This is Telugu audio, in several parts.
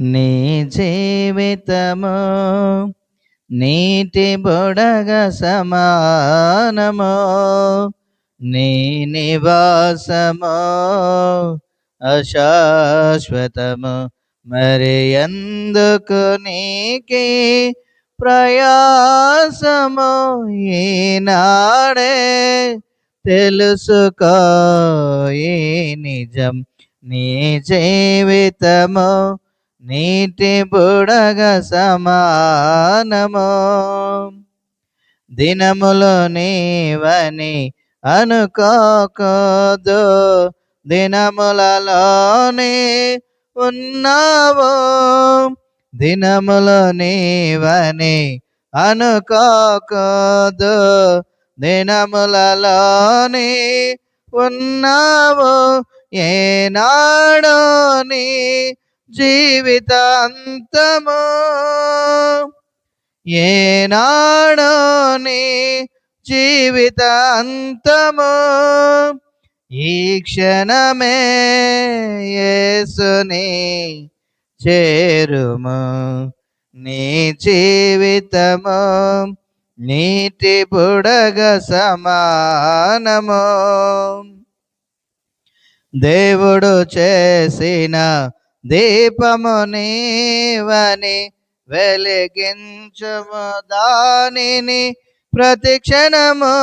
నీ జీవితము నీటి బుడగ సమానము నీ నివాసము అశాశ్వతము. మరి ఎందుకు నీకి ప్రయాసము ఈనాడే? తెలుసుకో ఈ నిజం నీ జీవితము నీటి బుడగ సమానము. దినములు నీవని అనుకోకదు దినములలోనే ఉన్నావు. దినములు నీవని అనుకోకదు దినములలోనే ఉన్నావు. ఏనాడో నీ జీవితాంతము? ఏనాడో నీ జీవితాంతము? ఈ క్షణమే యేసుని చేరుము. నీ జీవితము నీటి బుడగ సమానము. దేవుడు చేసిన దీపము నీవని దానిని ప్రతిక్షణము.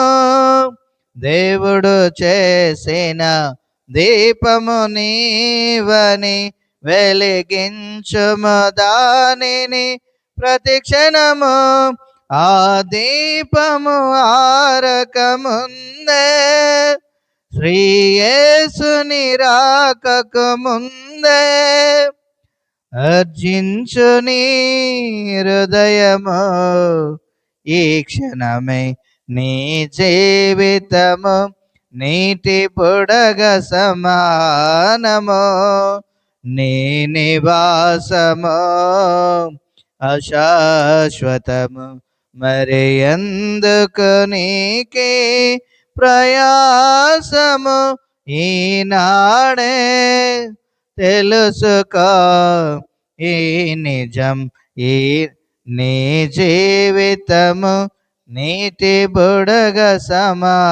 దేవుడు చేసిన దీపము నీవని వెలిగించుము దానిని ప్రతిక్షణము. ఆ దీపము ఆరకముందే శ్రీయేసుని రాకకు ముందే అర్జించుని హృదయము. ఈ క్షణమే నీ జీవితము నీటి పొడగ సమానము నీ నివాసము అశాశ్వతము. మరి ఎందుకు నీకే ప్రయాసము ఈనాడే తెలుసుకో ఈ నిజం ఈ నీ జీవితము నీటి బుడగ సమానము.